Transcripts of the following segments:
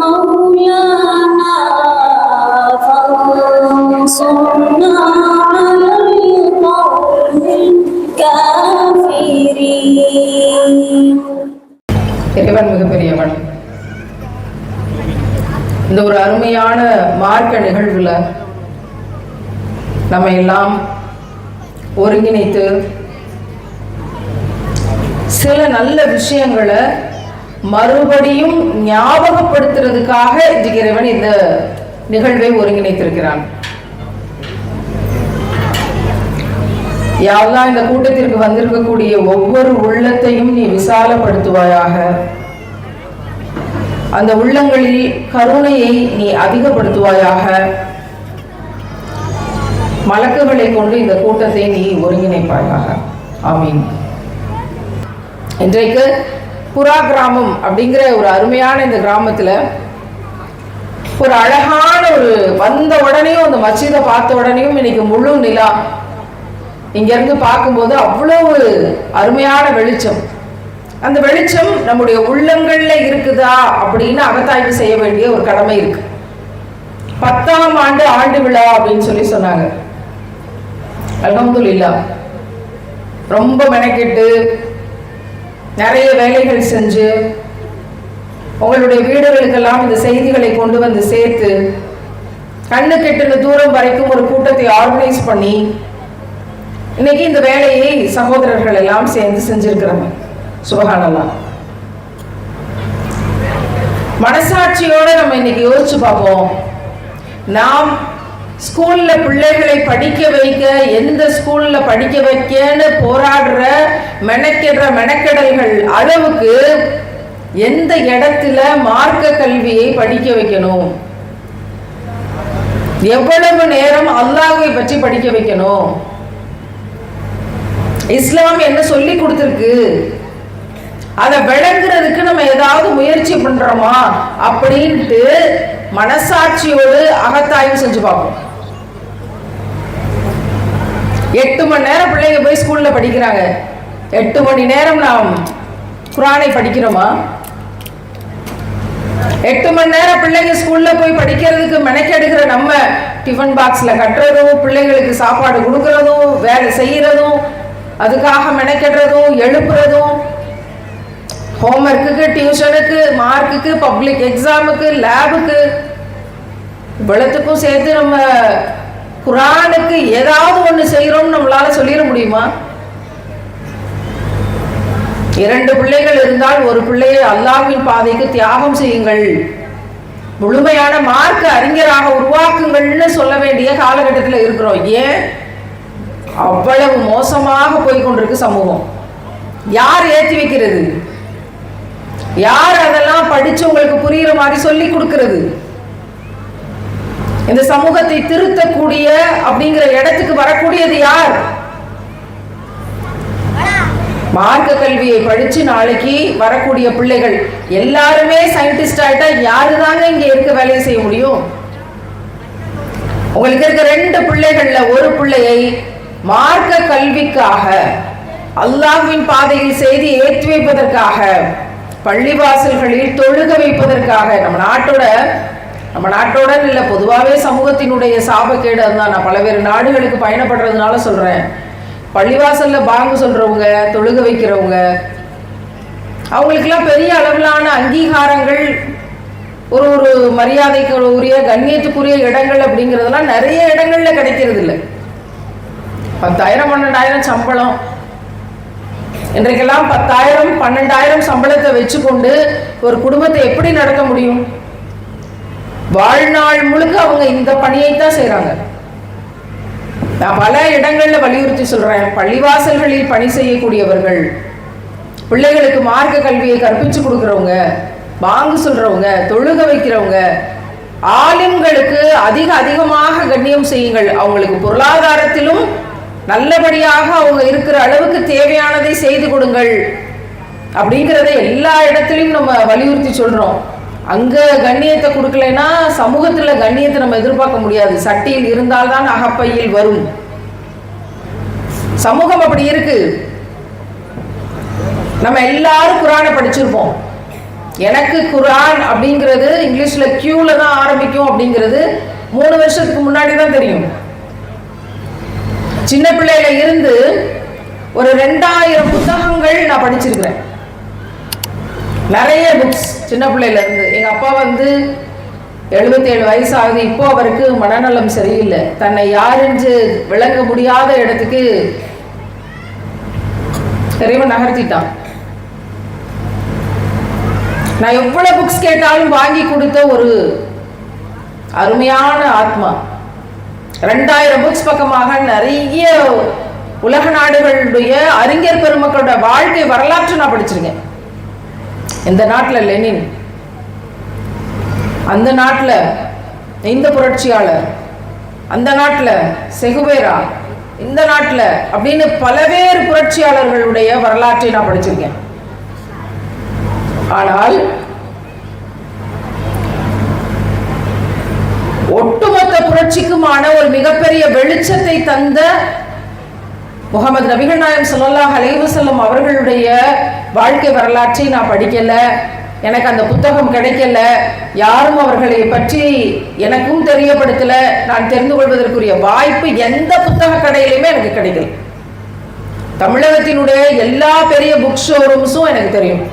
مولانا فانصرنا على القوم الكافرين இறைவன் மிகப்பெரியவன் இந்த ஒரு அருமையான மார்க்க நிகழ்வுல நம்ம எல்லாம் ஒருங்கிணைத்து சில நல்ல விஷயங்களை மறுபடியும் ஞாபகப்படுத்துறதுக்காக இறைவன் இந்த நிகழ்வை ஒருங்கிணைத்திருக்கிறான். யாவெல்லாம் இந்த கூட்டத்திற்கு வந்திருக்கக்கூடிய ஒவ்வொரு உள்ளத்தையும் நீ விசாலப்படுத்துவாயாக. அந்த உள்ளங்களில் கருணையை நீ அதிகப்படுத்துவாயாக. மலக்குகளை கொண்டு இந்த கூட்டத்தை நீ ஒருங்கிணைப்பாயாக. ஆமீன். இன்றைக்கு புறா கிராமம் அப்படிங்கிற ஒரு அருமையான இந்த கிராமத்துல ஒரு அழகான ஒரு வந்த உடனேயும் அந்த மச்சீதை பார்த்த உடனேயும் இன்னைக்கு முழு நிலா. இங்கேருந்து பார்க்கும்போது அவ்வளவு அருமையான வெளிச்சம். அந்த வெளிச்சம் நம்முடைய உள்ளங்கள்ல இருக்குதா அப்படின்னு அகத்தாய்வு செய்ய வேண்டிய ஒரு கடமை இருக்கு. பத்தாம் ஆண்டு ஆண்டு விழா அப்படின்னு சொல்லி சொன்னாங்க. அல்ஹம்துலில்லா. ரொம்ப மெனக்கெட்டு நிறைய வேலைகள் செஞ்சு உங்களுடைய வீடுகளுக்கெல்லாம் இந்த செய்திகளை கொண்டு வந்து சேர்த்து கண்ணு கெட்டுன தூரம் வரைக்கும் ஒரு கூட்டத்தை ஆர்கனைஸ் பண்ணி இன்னைக்கு இந்த வேலையை சகோதரர்கள் எல்லாம் சேர்ந்து செஞ்சிருக்கிறாங்க சுபகானல்லாம் மனசாட்சியோட நம்ம இன்னைக்கு யோசிச்சு பார்ப்போம். நாம் ஸ்கூல்ல பிள்ளைகளை படிக்க வைக்க எந்த ஸ்கூல்ல படிக்க வைக்கன்னு போராடுற மெனக்கிடுற மெனக்கெடல்கள் அளவுக்கு எந்த இடத்துல மார்க்க கல்வியை படிக்க வைக்கணும்? எவ்வளவு நேரம் அல்லாஹை பற்றி படிக்க வைக்கணும்? இஸ்லாம் என்ன சொல்லி கொடுத்துருக்கு? அதை விளங்குறதுக்கு நம்ம ஏதாவது முயற்சி பண்றோமா? அப்படின்ட்டு மனசாட்சியோடு அகத்தாய்வு செஞ்சு பார்ப்போம். எட்டு மணி நேரம் பிள்ளைங்க போய் ஸ்கூல்ல படிக்கிறாங்க. எட்டு மணி நேரம் நாம் குரானை படிக்கிறோமா? எட்டு மணி நேரம் பிள்ளைங்க ஸ்கூல்ல போய் படிக்கிறதுக்கு மெனக்கெடுக்கிற நம்ம டிஃபன் பாக்ஸ்ல கட்டுறதும் பிள்ளைங்களுக்கு சாப்பாடு கொடுக்கறதும் வேலை செய்யறதும் அதுக்காக மெனக்கெடுறதும் எழுப்புறதும் ஹோம்ஒர்க்குக்கு டியூஷனுக்கு மார்க்குக்கு பப்ளிக் எக்ஸாமுக்கு லேபுக்கு இவ்வளத்துக்கும் சேர்த்து நம்ம குரானுக்கு ஏதாவது ஒன்று செய்கிறோம்னு நம்மளால சொல்லிட முடியுமா? இரண்டு பிள்ளைகள் இருந்தால் ஒரு பிள்ளையை அல்லாவின் பாதைக்கு தியாகம் செய்யுங்கள். முழுமையான மார்க்க அறிஞராக உருவாக்குங்கள்னு சொல்ல வேண்டிய காலகட்டத்தில் இருக்கிறோம். ஏன்? அவ்வளவு மோசமாக போய்கொண்டிருக்கு சமூகம். யார் ஏற்றி வைக்கிறது? யார் அதெல்லாம் படிச்சு உங்களுக்கு புரியுற மாதிரி சொல்லி கொடுக்கிறது? இந்த சமூகத்தை திருத்தக்கூடிய அப்படிங்கிற இடத்துக்கு வரக்கூடியது யார்? மார்க்க கல்வியை படிச்சு நாளைக்கு வரக்கூடிய பிள்ளைகள் எல்லாருமே சயின்டிஸ்ட் ஆயிட்டா யாரு தாங்க இங்க இருக்க வேலையை செய்ய முடியும்? உங்களுக்கு இருக்க ரெண்டு பிள்ளைகள்ல ஒரு பிள்ளையை மார்க்க கல்விக்காக அல்லாஹ்வின் பாதையில் செய்தி ஏற்றி வைப்பதற்காக பள்ளிவாசல்களில் தொழுக வைப்பதற்காக நம்ம நாட்டோட நம்ம நாட்டோட இல்லை பொதுவாகவே சமூகத்தினுடைய சாபக்கேடு அதுதான். நான் பல்வேறு நாடுகளுக்கு பயணப்படுறதுனால சொல்கிறேன் பள்ளிவாசலில் பாங்கு சொல்கிறவங்க தொழுக வைக்கிறவங்க அவங்களுக்கெல்லாம் பெரிய அளவிலான அங்கீகாரங்கள் ஒரு ஒரு மரியாதைக்கு உரிய கண்ணியத்துக்குரிய இடங்கள் அப்படிங்கிறதெல்லாம் நிறைய இடங்களில் கிடைக்கிறது இல்லை பத்தாயிரம் பன்னெண்டாயிரம் சம்பளம். இன்றைக்கெல்லாம் பத்தாயிரம் பன்னெண்டாயிரம் சம்பளத்தை வச்சுக்கொண்டு ஒரு குடும்பத்தை எப்படி நடத்த முடியும்? வாழ்நாள் முழுக்க அவங்க இந்த பணியை தான் செய்கிறாங்க நான் பல இடங்கள்ல வலியுறுத்தி சொல்றேன் பள்ளிவாசல்களில் பணி செய்யக்கூடியவர்கள் பிள்ளைகளுக்கு மார்க்க கல்வியை கற்பிச்சு கொடுக்கறவங்க வாங்கு சொல்றவங்க தொழுக வைக்கிறவங்க ஆலிம்களுக்கு அதிக அதிகமாக கண்ணியம் செய்யுங்கள். அவங்களுக்கு பொருளாதாரத்திலும் நல்லபடியாக அவங்க இருக்கிற அளவுக்கு தேவையானதை செய்து கொடுங்கள். அப்படிங்கிறத எல்லா இடத்துலையும் நம்ம வலியுறுத்தி சொல்றோம். அங்க கண்ணியத்தை கொடுக்கலைன்னா சமூகத்துல கண்ணியத்தை நம்ம எதிர்பார்க்க முடியாது. சட்டியில் இருந்தால்தான் அகப்பையில் வரும். சமூகம் அப்படி இருக்கு. நம்ம எல்லாரும் குரானை படிச்சிருப்போம். எனக்கு குரான் அப்படிங்கிறது இங்கிலீஷ்ல கியூல தான் ஆரம்பிக்கும் அப்படிங்கிறது மூணு வருஷத்துக்கு முன்னாடி தான் தெரியும். சின்ன பிள்ளையில இருந்து ஒரு ரெண்டாயிரம் புத்தகங்கள் நான் படிச்சிருக்கிறேன். நிறைய புக்ஸ் சின்ன பிள்ளையில இருந்து. எங்கள் அப்பா வந்து 77 வயசு ஆகுது. இப்போ அவருக்கு மனநலம் சரியில்லை. தன்னை யாரென்று விளங்க முடியாத இடத்துக்கு இறைவன் நகர்த்திட்டான். நான் எவ்வளவு புக்ஸ் கேட்டாலும் வாங்கி கொடுத்த ஒரு அருமையான ஆத்மா. ரெண்டாயிரம் புக்ஸ் பக்கமாக நிறைய உலக நாடுகளுடைய அறிஞர் பெருமக்களோட வாழ்க்கை வரலாற்று நான் படிச்சிருக்கேன். இந்த நாட்டில் லெனின். அந்த நாட்டில் இந்த புரட்சியாளர் அந்த நாட்டில் செகுவேரா இந்த நாட்டில் அப்படின்னு பலவேறு புரட்சியாளர்களுடைய வரலாற்றை நான் படிச்சிருக்கேன். ஆனால் ஒட்டுமொத்த புரட்சிக்குமான ஒரு மிகப்பெரிய வெளிச்சத்தை தந்த முகமது நபிகள் நாயம் ஸல்லல்லாஹு அலைஹி வஸல்லம் அவர்களுடைய வாழ்க்கை வரலாற்றை நான் படிக்கலை. எனக்கு அந்த புத்தகம் கிடைக்கல. யாரும் அவர்களை பற்றி எனக்கும் தெரியப்படுத்தல. நான் தெரிந்து கொள்வதற்குரிய வாய்ப்பு எந்த புத்தக கடையிலுமே எனக்கு கிடைக்கல. தமிழகத்தினுடைய எல்லா பெரிய புக் ஷோரூம்ஸும் எனக்கு தெரியும்.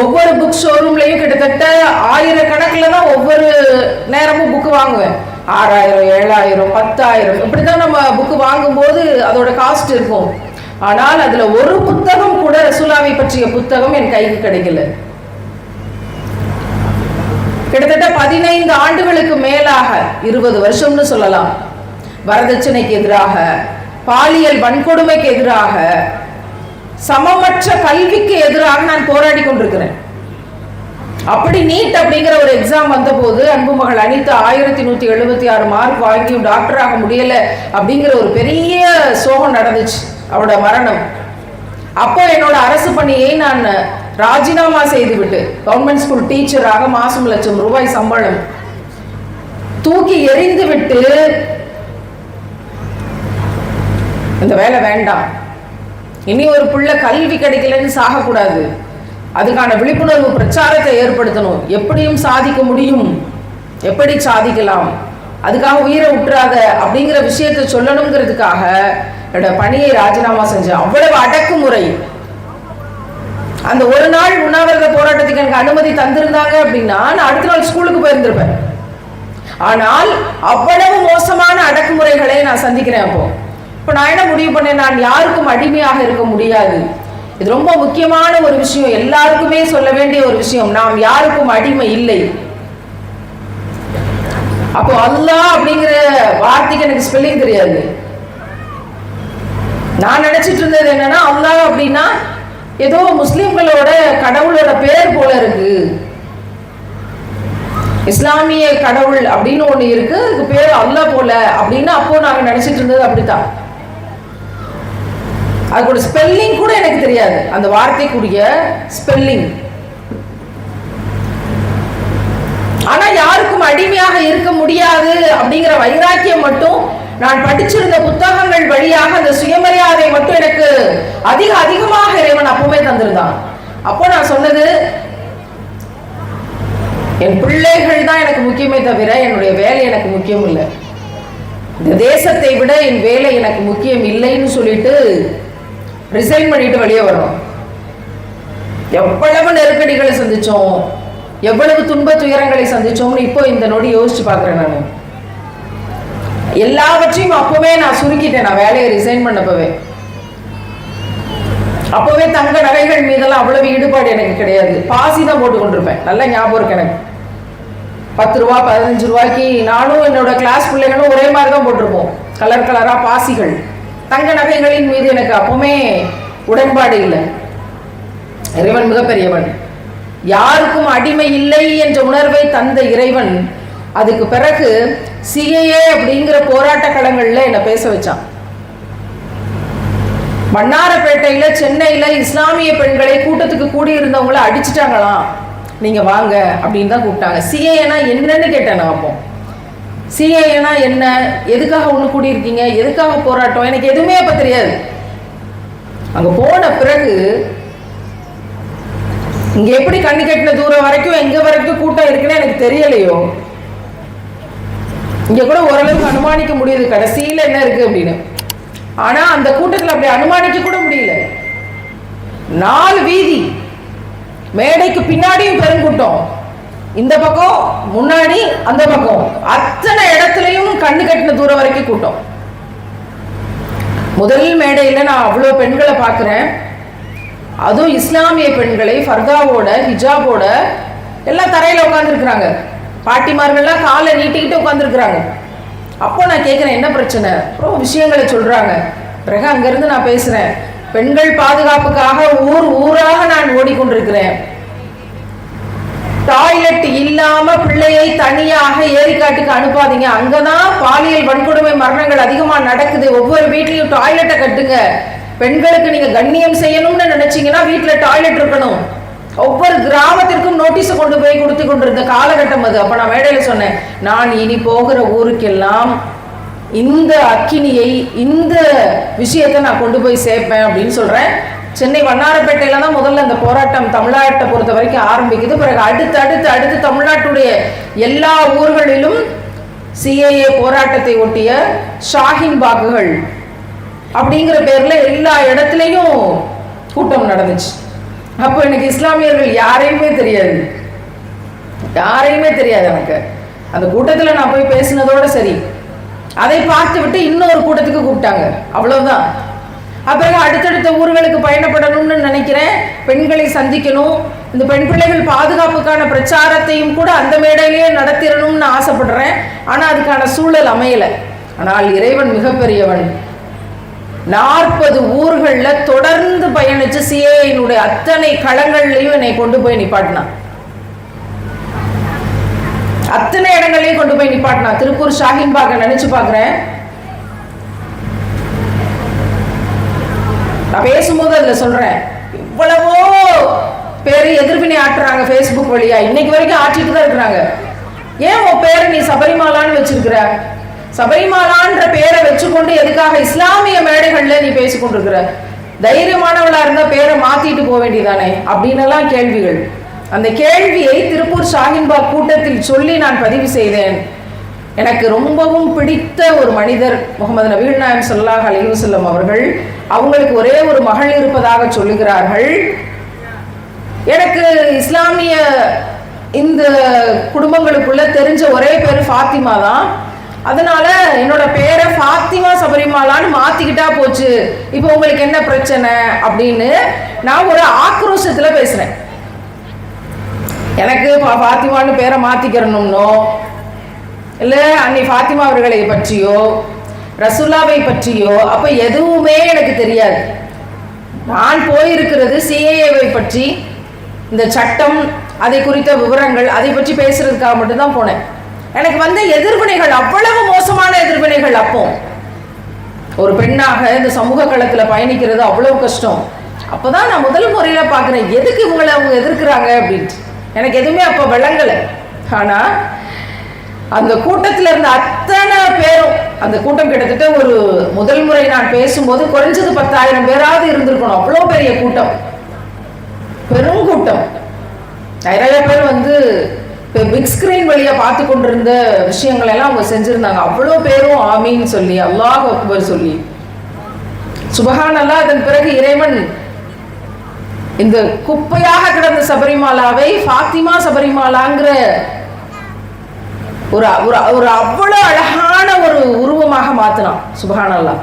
ஒவ்வொரு புக் ஷோரூம்லையும் கிட்டத்தட்ட ஆயிரக்கணக்கில் தான் ஒவ்வொரு நேரமும் புக்கு வாங்குவேன். ஆறாயிரம் ஏழாயிரம் பத்தாயிரம் இப்படி தான் நம்ம புக்கு வாங்கும்போது அதோட காஸ்ட் இருக்கும். ஆனால் அதில் ஒரு புத்தகம் கூட ரசூலாவை பற்றிய புத்தகம் என் கைக்கு கிடைக்கல. கிட்டத்தட்ட பதினைந்து ஆண்டுகளுக்கு மேலாக இருபது வருஷம்னு சொல்லலாம். வரதட்சணைக்கு எதிராக பாலியல் வன்கொடுமைக்கு எதிராக சமமற்ற கல்விக்கு எதிராக நான் போராடி கொண்டிருக்கிறேன். அப்படி நீட் அப்படிங்கிற ஒரு எக்ஸாம் வந்தபோது அன்பு மகள் அனிதா ஆயிரத்தி நூத்தி எழுபத்தி ஆறு மார்க் வாங்கியும் டாக்டர் ஆக முடியல அப்படிங்கிற ஒரு பெரிய சோகம் நடந்துச்சு அவரோட மரணம். அப்போ என்னோட அரசு பணியை நான் ராஜினாமா செய்துவிட்டு கவர்மெண்ட் ஸ்கூல் டீச்சராக மாசம் லட்சம் ரூபாய் சம்பளம் தூக்கி எறிந்து விட்டு இந்த வேலை வேண்டாம். இனி ஒரு பிள்ளை கல்வி கிடைக்கலன்னு சாகக்கூடாது. அதுக்கான விழிப்புணர்வு பிரச்சாரத்தை ஏற்படுத்தணும். எப்படியும் சாதிக்க முடியும். எப்படி சாதிக்கலாம்? அதுக்காக உயிரை விட்டுறாத அப்படிங்கிற விஷயத்தை சொல்லணுங்கிறதுக்காக என்னோட பணியை ராஜினாமா செஞ்சேன். அவ்வளவு அடக்குமுறை. அந்த ஒரு நாள் உண்ணாவிரத போராட்டத்துக்கு எனக்கு அனுமதி தந்திருந்தாங்க அப்படின்னா நான் அடுத்த நாள் ஸ்கூலுக்கு போயிருந்திருப்பேன். ஆனால் அவ்வளவு மோசமான அடக்குமுறைகளை நான் சந்திக்கிறேன் அப்போ. இப்போ நான் என்ன முடிவு பண்ணேன்? நான் யாருக்கும் அடிமையாக இருக்க முடியாது. இது ரொம்ப முக்கியமான ஒரு விஷயம். எல்லாருக்குமே சொல்ல வேண்டிய ஒரு விஷயம். நாம் யாருக்கும் அடிமை இல்லை. அப்போ அல்லாஹ் அப்படிங்கிற வார்த்தைக்கு எனக்கு ஸ்பெல்லிங் தெரியாது. நான் நினைச்சிட்டு இருந்தது என்னன்னா அல்லாஹ் அப்படின்னா ஏதோ முஸ்லிம்களோட கடவுளோட பேர் போல இருக்கு. இஸ்லாமிய கடவுள் அப்படின்னு ஒண்ணு இருக்கு அதுக்கு பேர் அல்ல போல அப்படின்னு அப்போ நாங்க நினைச்சிட்டு இருந்தது அப்படித்தான். அதுக்கூட ஸ்பெல்லிங் கூட எனக்கு தெரியாது. அந்த வார்த்தைக்குரிய ஸ்பெல்லிங் ஆனா யாருக்கும் அடிமையாக இருக்க முடியாது அப்படிங்கிற வைராக்கியம் மட்டும் நான் படிச்சிருந்த புத்தகங்கள் வழியாக அந்த சுயமரியாதை மட்டும் எனக்கு அதிக அதிகமாக இறைவன் அப்பவுமே தந்திருந்தான். அப்போ நான் சொன்னது என் பிள்ளைகள் தான் எனக்கு முக்கியமே தவிர என்னுடைய வேலை எனக்கு முக்கியம் இல்லை. இந்த தேசத்தை விட என் வேலை எனக்கு முக்கியம் இல்லைன்னு சொல்லிட்டு ரிசைன் பண்ணிட்டு வெளியே வரோம் எவ்வளவு நெருக்கடிகளை சந்திச்சோம் எவ்வளவு துன்ப துயரங்களை சந்திச்சோம்னு இப்போ இந்த நொடி யோசிச்சு பார்க்குறேன் நான். எல்லாவற்றையும் அப்பவே நான் சுருக்கிட்டேன். நான் வேலையை ரிசைன் பண்ணப்பவே. அப்பவே தங்க நகைகள் மீதெல்லாம் அவ்வளவு ஈடுபாடு எனக்கு கிடையாது. பாசி தான் போட்டு கொண்டிருப்பேன். நல்ல ஞாபகம் இருக்கு எனக்கு. பத்து ரூபா பதினஞ்சு ரூபாய்க்கு நானும் என்னோட கிளாஸ் பிள்ளைகளும் ஒரே மாதிரி தான் போட்டிருப்போம். கலர் கலரா பாசிகள். தங்க நகைகளின் மீது எனக்கு அப்பவுமே உடன்பாடு இல்லை. இறைவன் மிகப்பெரியவன். யாருக்கும் அடிமை இல்லை என்ற உணர்வை தந்த இறைவன் அதுக்கு பிறகு சிஏஏ அப்படிங்கிற போராட்ட களங்கள்ல என்னை பேச வச்சான். மன்னாரப்பேட்டையில் சென்னையில இஸ்லாமிய பெண்களை கூட்டத்துக்கு கூடியிருந்தவங்கள அடிச்சிட்டாங்களாம் நீங்க வாங்க அப்படின்னு தான் கூப்பிட்டாங்க. சிஏஏனா என்னன்னு கேட்டேன் நான் அப்போ. சிஏஏனா என்ன? எதுக்காக ஒன்று கூடி இருக்கீங்க எதுக்காக போராட்டம்? எனக்கு எதுவுமே அப்ப தெரியாது. அங்க போன பிறகு இங்க எப்படி கண்ணு கட்டின தூரம் வரைக்கும் எங்க வரைக்கும் கூட்டம் இருக்குன்னு எனக்கு தெரியலையோ? இங்கே கூட ஓரளவுக்கு அனுமானிக்க முடியுது. கடைசியில் என்ன இருக்கு அப்படின்னு. ஆனால் அந்த கூட்டத்தில் அப்படி அனுமானிக்க கூட முடியல. நாலு வீதி. மேடைக்கு பின்னாடியும் பெருங்கூட்டம். இந்த பக்கம் முன்னாடி அந்த பக்கம். அத்தனை இடத்துலையும் கண்ணு கட்டின தூரம் வரைக்கும் கூட்டம். முதல் மேடையில் நான் அவ்வளோ பெண்களை பார்க்குறேன். அதுவும் இஸ்லாமிய பெண்களை ஃபர்தாவோட ஹிஜாபோட எல்லாம் தரையில் உட்காந்துருக்குறாங்க பாட்டிமார்கள்லாம் காலை நீட்டிக்கிட்டு உட்காந்துருக்குறாங்க அப்போ நான் கேட்குறேன் என்ன பிரச்சனை? அப்புறம் விஷயங்களை சொல்கிறாங்க பிறகு அங்கேருந்து நான் பேசுகிறேன் பெண்கள் பாதுகாப்புக்காக ஊர் ஊராக நான் ஓடிக்கொண்டிருக்கிறேன். டாய்லெட் இல்லாம பிள்ளையை தனியாக ஏரிக்காட்டுக்கு அனுப்பாதீங்க. அங்கதான் பாலியல் வன்கொடுமை மரணங்கள் அதிகமா நடக்குது. ஒவ்வொரு வீட்லயும் டாய்லெட்டை கட்டுங்க. பெண்களுக்கு நீங்க கண்ணியம் செய்யணும்னு நினைச்சீங்கன்னா வீட்டுல டாய்லெட் இருக்கணும். ஒவ்வொரு கிராமத்திற்கும் நோட்டீஸ் கொண்டு போய் கொடுத்து கொண்டிருந்த காலகட்டம் அது. அப்ப நான் மேடையில சொன்னேன் நான் இனி போகிற ஊருக்கெல்லாம் இந்த அக்கினியை இந்த விஷயத்தை நான் கொண்டு போய் சேர்ப்பேன் அப்படின்னு சொல்றேன். சென்னை வண்ணாரப்பேட்டையில தான் முதல்ல இந்த போராட்டம் தமிழ்நாட்டை பொறுத்த வரைக்கும் ஆரம்பிக்குது. பிறகு அடுத்து அடுத்து அடுத்து தமிழ்நாட்டுடைய எல்லா ஊர்களிலும் சிஏஏ போராட்டத்தை ஒட்டிய ஷாஹின் பாக்குகள் அப்படிங்கிற பேர்ல எல்லா இடத்துலையும் கூட்டம் நடந்துச்சு. அப்போ எனக்கு இஸ்லாமியர்கள் யாரையுமே தெரியாது. யாரையுமே தெரியாது எனக்கு. அந்த கூட்டத்தில் நான் போய் பேசினதோட சரி. அதை பார்த்து விட்டு இன்னொரு கூட்டத்துக்கு கூப்பிட்டாங்க. அவ்வளவுதான். அப்புறம் அடுத்தடுத்த ஊர்களுக்கு பயணப்படணும்னு நினைக்கிறேன். பெண்களை சந்திக்கணும். இந்த பெண் பிள்ளைகள் பாதுகாப்புக்கான பிரச்சாரத்தையும் கூட அந்த மேடையிலேயே நடத்திடணும்னு ஆசைப்படுறேன். ஆனால் அதுக்கான சூழல் அமையலை. ஆனால் இறைவன் மிகப்பெரியவன். நாற்பது ஊர்களில் தொடர்ந்து பயணிச்சு சிஏனுடைய அத்தனை களங்கள்லையும் என்னை கொண்டு போய் நிப்பாட்டினான் அத்தனை இடங்களையும் கொண்டு போய் நிப்பாட்டினான் திருப்பூர் ஷாஹின் பாக நினைச்சு பார்க்குறேன். நான் பேசும்போது அதில் சொல்றேன். இவ்வளவோ பேர் எதிர்வினை ஆட்டுறாங்க ஃபேஸ்புக் வழியா. இன்னைக்கு வரைக்கும் ஆட்டிட்டு தான் இருக்கிறாங்க. ஏன் உன் பேரை நீ சபரிமாலான்னு வச்சிருக்கிற? சபரிமாலான்ற பேரை வச்சுக்கொண்டு எதுக்காக இஸ்லாமிய மேடைகள்ல நீ பேசிக்கொண்டிருக்கிற? தைரியமானவளா இருந்தா பேரை மாத்திட்டு போக வேண்டியதானே? அப்படின்னு எல்லாம் கேள்விகள். அந்த கேள்வியை திருப்பூர் ஷாஹின்பாக் கூட்டத்தில் சொல்லி நான் பதிவு செய்தேன். எனக்கு ரொம்பவும் பிடித்த ஒரு மனிதர் முகமது நபீல் நாயம் சொல்லாஹ் அலிவசல்லம் அவர்கள் அவங்களுக்கு ஒரே ஒரு மகள் இருப்பதாக சொல்லுகிறார்கள். எனக்கு இஸ்லாமிய இந்த குடும்பங்களுக்குள்ள தெரிஞ்ச ஒரே பேர் ஃபாத்திமா தான். அதனால என்னோட பேரை ஃபாத்திமா சபரிமாலான்னு மாத்திக்கிட்டா போச்சு. இப்போ உங்களுக்கு என்ன பிரச்சனை அப்படின்னு நான் ஒரு ஆக்ரோஷத்துல பேசுறேன். எனக்கு ஃபாத்திமான்னு பேரை மாத்திக்கிறணும்னோ இல்லை அன்னை ஃபாத்திமா அவர்களை பற்றியோ ரசுல்லாவை பற்றியோ அப்போ எதுவுமே எனக்கு தெரியாது. நான் போயிருக்கிறது சிஏஏவை பற்றி இந்த சட்டம் அதை குறித்த விவரங்கள் அதை பற்றி பேசுறதுக்காக மட்டும்தான் போனேன். எனக்கு வந்த எதிர்வினைகள் அவ்வளவு மோசமான எதிர்வினைகள் அப்போ. ஒரு பெண்ணாக இந்த சமூக களத்தில் பயணிக்கிறது அவ்வளவு கஷ்டம். அப்போதான் நான் முதல் முறையில் பார்க்குறேன் எதுக்கு இவங்களை அவங்க எதிர்க்கிறாங்க அப்படின்ட்டு. எனக்கு எதுவுமே அப்போ விளங்கலை. ஆனால் அந்த கூட்டத்தில் இருந்த அத்தனை பேரும் அந்த கூட்டம் கிட்டத்தட்ட ஒரு முதல் முறை நான் பேசும்போது குறைஞ்சது பத்தாயிரம் பேராவது இருந்திருக்கணும். அவ்வளோ பெரிய கூட்டம். பெருங்கூட்டம் நிறைய பேர் வந்து பிக் ஸ்கிரீன் வழியா பார்த்து கொண்டிருந்த விஷயங்கள் எல்லாம் அவங்க செஞ்சிருந்தாங்க. அவ்வளோ பேரும் ஆமின்னு சொல்லி அல்லாஹ் அக்பர் சொல்லி. சுபகான் அல்லா அதன் பிறகு இறைவன் இந்த குப்பையாக கிடந்த சபரிமாலாவை ஃபாத்திமா சபரிமாலாங்கிற ஒரு ஒரு ஒரு அவ்வளவு அழகான ஒரு உருவமாக மாத்தினான் சுபகான் அல்லாஹ்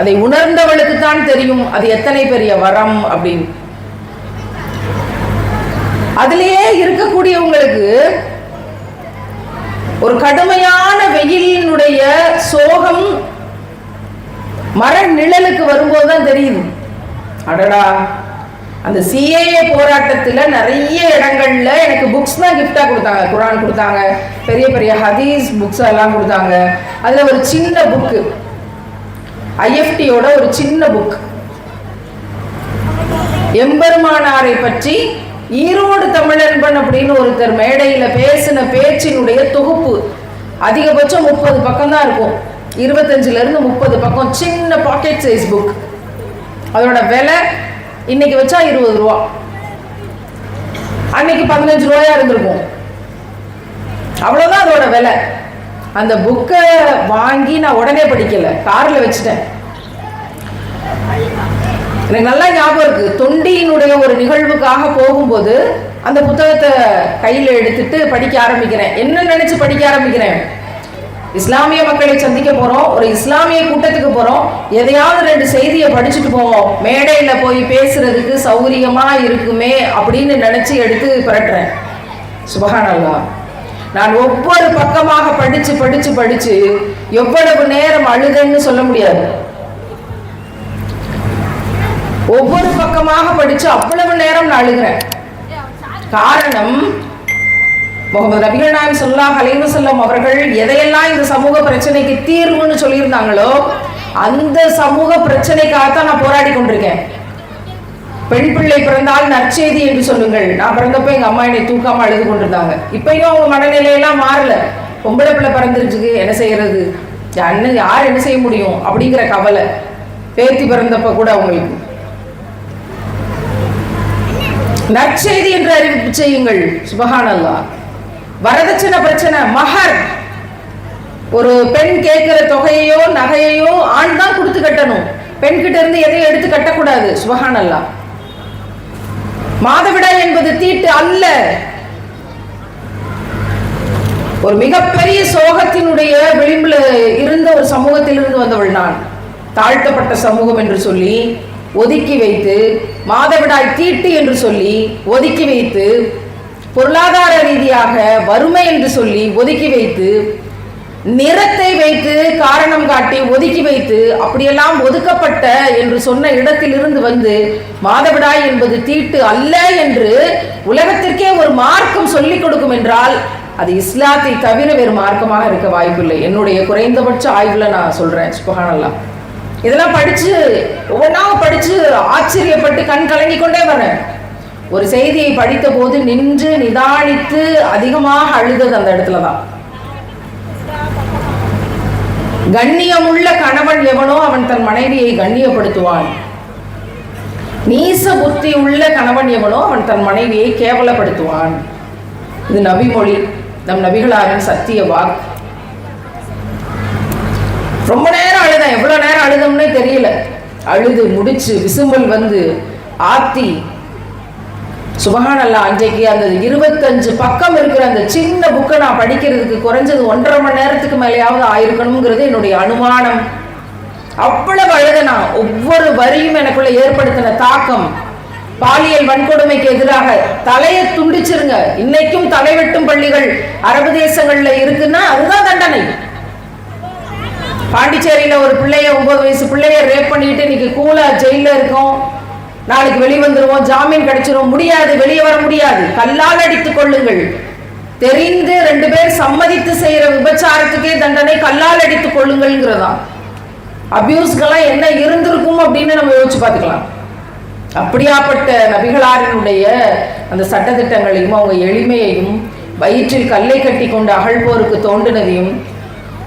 அதை உணர்ந்தவளுக்கு தான் தெரியும் அது எத்தனை பெரிய வரம் அப்படின்னு. அதுலேயே இருக்கக்கூடியவங்களுக்கு ஒரு கடுமையான வெயிலினுடைய சோகம் மர நிழலுக்கு வரும்போது தான் தெரியுது. அடடா அந்த சிஏஏ போராட்டத்தில் நிறைய இடங்கள்ல எனக்கு புக்ஸ் தான் gift-ஆ கொடுத்தாங்க. குரான் கொடுத்தாங்க பெரிய பெரிய ஹதீஸ் புக்ஸ் எல்லாம் கொடுத்தாங்க. அதில் ஒரு சின்ன புக்கு ஐஎஃப்டியோட ஒரு சின்ன புக் எம்பெருமானாரை பற்றி ஈரோடு தமிழன்பன் அப்படின்னு ஒருத்தர் மேடையில பேசின பேச்சினுடைய தொகுப்பு அதிகபட்சம் முப்பது பக்கம் தான் இருக்கும். இருபத்தஞ்சுல இருந்து முப்பது பக்கம். சின்ன பாக்கெட் சைஸ் புக் அதோட விலை இன்னைக்கு வச்சா இருபது ரூபா. அன்னைக்கு பதினஞ்சு ரூபாயா இருந்திருக்கும். அவ்வளவுதான் அதோட விலை. அந்த புக்கை வாங்கி நான் உடனே படிக்கல. கார்ல வச்சுட்டேன். எனக்கு நல்லா ஞாபகம் இருக்கு. தொண்டியினுடைய ஒரு நிகழ்வுக்காக போகும்போது அந்த புத்தகத்தை கையில் எடுத்துட்டு படிக்க ஆரம்பிக்கிறேன். என்ன நினைச்சு படிக்க ஆரம்பிக்கிறேன்? இஸ்லாமிய மக்களை சந்திக்க போறோம். ஒரு இஸ்லாமிய கூட்டத்துக்கு போறோம். எதையாவது ரெண்டு செய்தியை படிச்சுட்டு போவோம். மேடையில போய் பேசுறதுக்கு சௌகரியமா இருக்குமே அப்படின்னு நினைச்சு எடுத்து புரட்டுறேன். சுபகானல்லா நான் ஒவ்வொரு பக்கமாக படிச்சு படிச்சு படிச்சு எவ்வளவு நேரம் அழுதுன்னு சொல்ல முடியாது. ஒவ்வொரு பக்கமாக படிச்சு அவ்வளவு நேரம் நான் அழுகிறேன் காரணம் முகமது நபிகள் நாயம் சொல்லாஹ் செல்லம் அவர்கள் எதையெல்லாம் இந்த சமூக பிரச்சனைக்கு தீர்வுன்னு சொல்லியிருந்தாங்களோ அந்த சமூக பிரச்சனைக்காகத்தான் நான் போராடி கொண்டிருக்கேன். பெண் பிள்ளை பிறந்தால் நற்செய்தி என்று சொல்லுங்கள். நான் பிறந்தப்ப எங்க அம்மா என்னை தூக்காம அழுது கொண்டிருந்தாங்க. இப்பயும் அவங்க மனநிலையெல்லாம் மாறல. பொம்பளை பிள்ளை பிறந்துருச்சுக்கு என்ன செய்யறது? அண்ணன் யார் என்ன செய்ய முடியும்? அப்படிங்கிற கவலை. பேத்தி பிறந்தப்ப கூட அவங்களுக்கு. நற்செய்தி என்று அறிவிப்பு செய்யுங்கள். சுபஹானல்லா வரதட்சணை பிரச்சனை மகர். ஒரு பெண் கேட்கிற தொகையையோ நகையையோ ஆண் தான் கொடுத்து கட்டணும். பெண் கிட்ட இருந்து எதையும் எடுத்து கட்டக்கூடாது. சுபஹானல்லா மாதவிடாய் என்பது தீட்டு அல்ல. ஒரு மிகப்பெரிய சோகத்தினுடைய விளிம்புல இருந்த ஒரு சமூகத்திலிருந்து வந்தவள் நான். தாழ்த்தப்பட்ட சமூகம் என்று சொல்லி ஒதுக்கி வைத்து மாதவிடாய் தீட்டு என்று சொல்லி ஒதுக்கி வைத்து பொருளாதார ரீதியாக வறுமை என்று சொல்லி ஒதுக்கி வைத்து நிறத்தை வைத்து காரணம் காட்டி ஒதுக்கி வைத்து அப்படியெல்லாம் ஒதுக்கப்பட்ட என்று சொன்ன இடத்திலிருந்து வந்து மாதவிடாய் என்பது தீட்டு அல்ல என்று உலகத்திற்கே ஒரு மார்க்கம் சொல்லிக் கொடுக்கும் என்றால் அது இஸ்லாத்தை தவிர வேறு மார்க்கமாக இருக்க வாய்ப்பில்லை. என்னுடைய குறைந்தபட்ச ஆய்வுல நான் சொல்றேன். சுபகானல்லாம் இதெல்லாம் படிச்சு ஒவ்வொன்றா படிச்சு ஆச்சரியப்பட்டு கண் கலங்கி கொண்டே வரேன் ஒரு செய்தியை படித்த போது நின்று நிதானித்து அதிகமாக அழுதது அந்த இடத்துல தான். கண்ணியமுள்ள கணவன் எவனோ அவன் தன் மனைவியை கண்ணியப்படுத்துவான். நீச புத்தி உள்ள கணவன் எவனோ அவன் தன் மனைவியை கேவலப்படுத்துவான். இது நபிமொழி நம் நபிகளாரின் சத்திய வாக்கு. ரொம்ப நேரம் அழுதேன். எவ்வளோ நேரம் அழுதோம்னே தெரியல. அழுது முடிச்சு விசும்பல் வந்து ஆத்தி. சுபகானல்லா அன்றைக்கு அந்த இருபத்தஞ்சு பக்கம் இருக்கிற அந்த சின்ன புக்கை நான் படிக்கிறதுக்கு குறைஞ்சது ஒன்றரை மணி நேரத்துக்கு மேலேயாவது ஆயிருக்கணுங்கிறது என்னுடைய அனுமானம். அவ்வளவு அழுத நான். ஒவ்வொரு வரியும் எனக்குள்ள ஏற்படுத்தின தாக்கம். பாலியல் வன்கொடுமைக்கு எதிராக தலையை துண்டிச்சிருங்க. இன்னைக்கும் தலைவெட்டும் பள்ளிகள் அரபு தேசங்கள்ல இருக்குன்னா அதுதான் தண்டனை. பாண்டிச்சேரியில் ஒரு பிள்ளைய ஒன்பது வயசு பிள்ளைய ரேப் பண்ணிட்டு இன்னைக்கு கூலா ஜெயிலில் இருக்கோம். நாளைக்கு வெளியே வந்துடுவோம் ஜாமீன் கிடைச்சிரும். முடியாது. வெளியே வர முடியாது. கல்லால் அடித்துக் கொள்ளுங்கள். தெரிந்து ரெண்டு பேர் சம்மதித்து செய்யற விபச்சாரத்துக்கே தண்டனை கல்லால் அடித்துக் கொள்ளுங்கள்ங்கிறதா அபியூஸ்கெல்லாம் என்ன இருந்திருக்கும் அப்படின்னு நம்ம யோசிச்சு பார்த்துக்கலாம். அப்படியாப்பட்ட நபிகளாரினுடைய அந்த சட்டத்திட்டங்களையும் அவங்க எளிமையையும் வயிற்றில் கல்லை கட்டி கொண்டு அகழ்போருக்கு தோண்டினதையும்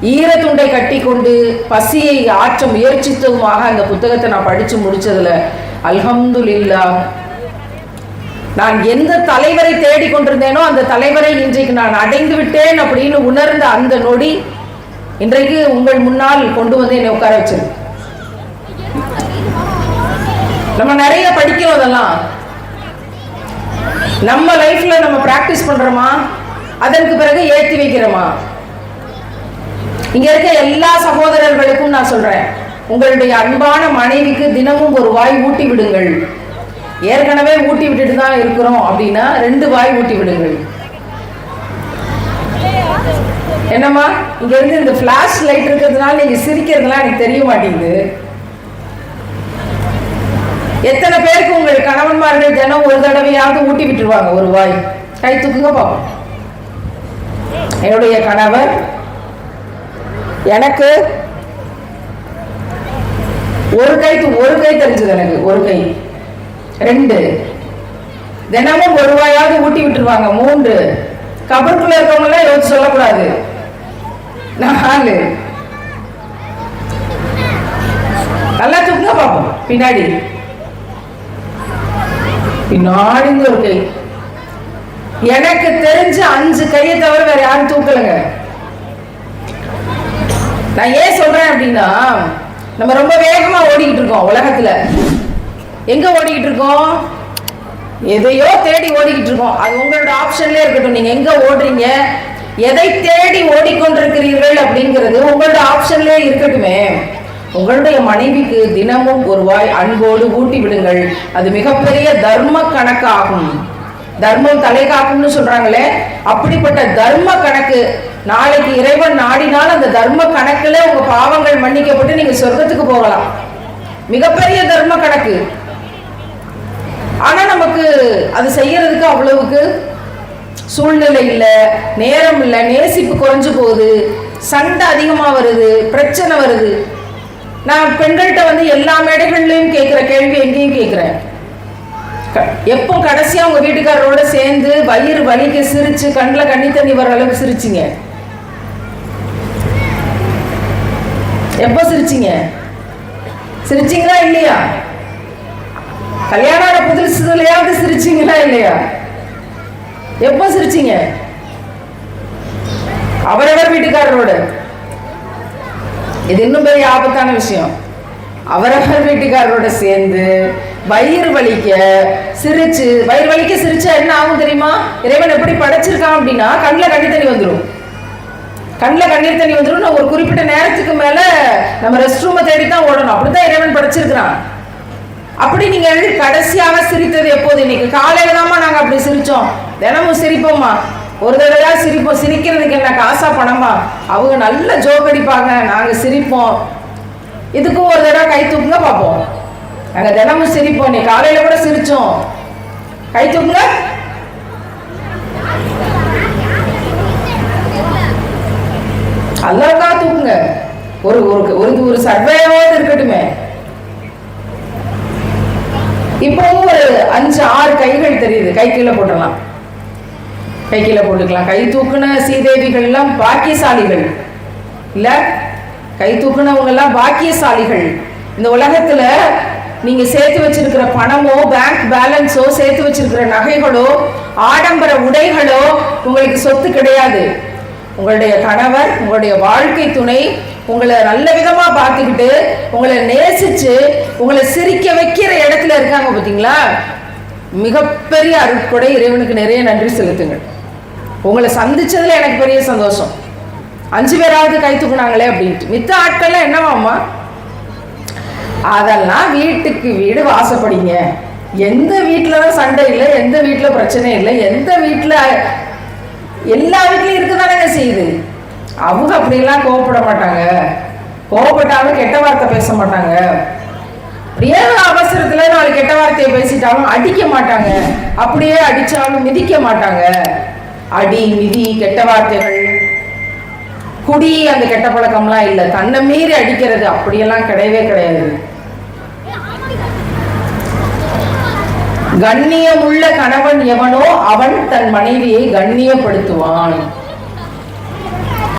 ஈரத்துண்டை கட்டி கொண்டு பசியை ஆற்ற முயற்சித்ததுமாக அந்த புத்தகத்தை நான் படிச்சு முடிச்சதுல அல்ஹம்துலில்லா நான் எந்த தலைவரை தேடிக்கொண்டிருந்தேனோ அந்த தலைவரை இன்றைக்கு நான் அடைந்து விட்டேன் அப்படின்னு உணர்ந்த அந்த நொடி இன்றைக்கு உங்கள் முன்னால் கொண்டு வந்து என்னை உட்கார வச்சிருக்கு. நம்ம நிறைய படிக்கிறோம் அதெல்லாம். நம்ம லைஃப்ல நம்ம பிராக்டிஸ் பண்றோமா? அதற்கு பிறகு ஏற்றி வைக்கிறோமா? இங்க இருக்க எல்லா சகோதரர்களுக்கும் நான் சொல்றேன். உங்களுடைய அன்பான மனைவிக்கு தினமும் ஒரு வாய் ஊட்டி விடுங்கள். ஏற்கனவே ஊட்டி விட்டுட்டு தான் இருக்கிறோம் அப்படின்னா ரெண்டு வாய் ஊட்டி விடுங்கள். என்னம்மா? இங்க இருந்து இந்த பிளாஷ் லைட் இருக்கிறதுனால நீங்க சிரிக்கிறதுலாம் எனக்கு தெரிய மாட்டேங்குது. எத்தனை பேருக்கு உங்கள் கணவன்மார்கள் தினம் ஒரு தடவையாவது ஊட்டி விட்டுருவாங்க ஒரு வாய்? கை தூக்குங்க பாப்போம். என்னுடைய கணவர் எனக்கு ஒரு கைக்கு ஒரு கை தெரிஞ்சது எனக்கு ஒரு கை. ரெண்டு. தினமும் ஒரு ரூபாயாவது ஊட்டி விட்டுருவாங்க. மூன்று. கபருக்குள்ள இருக்கவங்களாம் யோசிச்சு சொல்லக்கூடாது. நாலு. நல்லா தூக்குங்க பார்ப்போம் பின்னாடி. பின்னாடி ஒரு கை. எனக்கு தெரிஞ்ச அஞ்சு கையை தவிர வேற யாரும் தூக்கலைங்க. நான் ஏன் சொல்றேன் அப்படின்னா நம்ம ரொம்ப வேகமா ஓடிக்கிட்டு இருக்கோம் உலகத்துல. எங்க ஓடிக்கிட்டு இருக்கோம்? எதையோ தேடி ஓடிக்கிட்டு இருக்கோம். அது உங்களோட ஆப்ஷன்லேயே இருக்கட்டும். நீங்க எங்க ஓடுறீங்க? எதை தேடி ஓடிக்கொண்டிருக்கிறீர்கள் அப்படிங்கிறது உங்களோட ஆப்ஷன்லேயே இருக்கட்டுமே. உங்களுடைய மனைவிக்கு தினமும் ஒரு வாய் அன்போடு ஊட்டி விடுங்கள். அது மிகப்பெரிய தர்ம கணக்காகும். தர்மம் தலை காக்கும்னு சொல்றாங்களே அப்படிப்பட்ட தர்ம கணக்கு நாளைக்கு இறைவன் நாடினால் அந்த தர்ம கணக்குல உங்க பாவங்கள் மன்னிக்கப்பட்டு நீங்க சொர்க்கத்துக்கு போகலாம். மிகப்பெரிய தர்ம கணக்கு. ஆனா நமக்கு அது செய்யறதுக்கு அவ்வளவுக்கு சூழ்நிலை இல்லை நேரம் இல்லை நேசிப்பு குறைஞ்சு போகுது சண்டை அதிகமா வருது பிரச்சனை வருது. நான் பெண்கள்கிட்ட வந்து எல்லா மேடைகள்லையும் கேட்குற கேள்வி எங்கேயும் கேட்குறேன். க- எப்போ கடைசியா உங்க வீட்டுக்காரரோட சேர்ந்து வயிறு வலிக்க சிரிச்சு கண்ணில் கண்ணி தண்ணி வர அளவுக்கு சிரிச்சிங்க. எப்போ சிரிச்சிங்க? சிரிச்சிங்களா இல்லையா? கல்யாணம் ஆன புதுசுலையாவது சிரிச்சிங்களா இல்லையா? எப்போ சிரிச்சிங்க? அவரவர் வீட்டுக்காரரோட. இது இன்னும் பெரிய ஆபத்தான விஷயம். அவரவர் வீட்டுக்காரரோட சேர்ந்து வயிறு வலிக்க சிரிச்சு வயிறு வலிக்க சிரிச்சா என்ன ஆகும் தெரியுமா? இறைவன் எப்படி படைச்சிருக்கான் அப்படின்னா கண்ணில் கண்ணி தண்ணி வந்துடும் கண்ணில் கண்ணீர் தண்ணி வந்துடும் நான் ஒரு குறிப்பிட்ட நேரத்துக்கு மேலே நம்ம ரெஸ்ட் ரூமை தேடி தான் ஓடணும். அப்படி தான் இறைவன் படிச்சிருக்கிறான். அப்படி நீங்கள் கடைசியாக சிரித்தது எப்போது? இன்னைக்கு காலையில தாம்மா நாங்க அப்படி சிரிச்சோம். தினமும் சிரிப்போம்மா. ஒரு தடவையா சிரிப்போம். சிரிக்கிறதுக்கு என்ன காசா பணமா? அவங்க நல்ல ஜோக் அடிப்பாங்க. நாங்க சிரிப்போம். இதுக்கும் ஒரு தடவை கை தூக்குங்க பார்ப்போம். நாங்க தினமும் சிரிப்போம். நீ காலையில கூட சிரிச்சோம். கை தூக்குங்க. அல்லாவுக்கா தூக்குங்க ஒரு ஒரு ஒரு ஒரு இருக்கட்டுமே. இப்பவும் ஒரு அஞ்சு ஆறு கைகள் தெரியுது. கை கீழே போடலாம் கை கீழே போட்டுக்கலாம். கை தூக்குன சீதேவிகள் எல்லாம் பாக்கியசாலிகள். இல்ல? கை தூக்குனவங்க எல்லாம் பாக்கியசாலிகள். இந்த உலகத்துல நீங்க சேர்த்து வச்சிருக்கிற பணமோ பேங்க் பேலன்ஸோ சேர்த்து வச்சிருக்கிற நகைகளோ ஆடம்பர உடைகளோ உங்களுக்கு சொத்து கிடையாது. உங்களுடைய கணவர் உங்களுடைய வாழ்க்கை துணை உங்களை நல்ல விதமா பார்த்துக்கிட்டு உங்களை நேசிச்சு உங்களை சிரிக்க வைக்கிற இடத்துல இருக்காங்க பார்த்தீங்களா மிகப்பெரிய அருட்கொடை இறைவனுக்கு நிறைய நன்றி செலுத்துங்கள். உங்களை சந்திச்சதுல எனக்கு பெரிய சந்தோஷம். அஞ்சு பேராவது கை தூக்குனாங்களே அப்படின்ட்டு. மித்த ஆட்கள்லாம் என்னவாம்மா? அதெல்லாம் வீட்டுக்கு வீடு வாசப்படிங்க. எந்த வீட்டில் தான் சண்டை இல்லை எந்த வீட்டில் பிரச்சனை இல்லை எந்த வீட்டில் எல்லா வீட்லையும் இருக்கதானங்க செய்யுது. அவங்க அப்படியெல்லாம் கோவப்பட மாட்டாங்க. கோவப்பட்டாலும் கெட்ட வார்த்தை பேச மாட்டாங்க. அப்படியே அவசரத்துல நாலு கெட்ட வார்த்தையை பேசிட்டாலும் அடிக்க மாட்டாங்க. அப்படியே அடிச்சாலும் மிதிக்க மாட்டாங்க. அடி மிதி கெட்ட வார்த்தைகள். குடி அந்த கெட்ட பழக்கம்லாம் இல்லை. தன்னை மீறி அடிக்கிறது அப்படியெல்லாம் கிடையவே கிடையாது. கண்ணியமுள்ள கணவன் எவனோ அவன் தன் மனைவியை கண்ணியப்படுத்துவான்.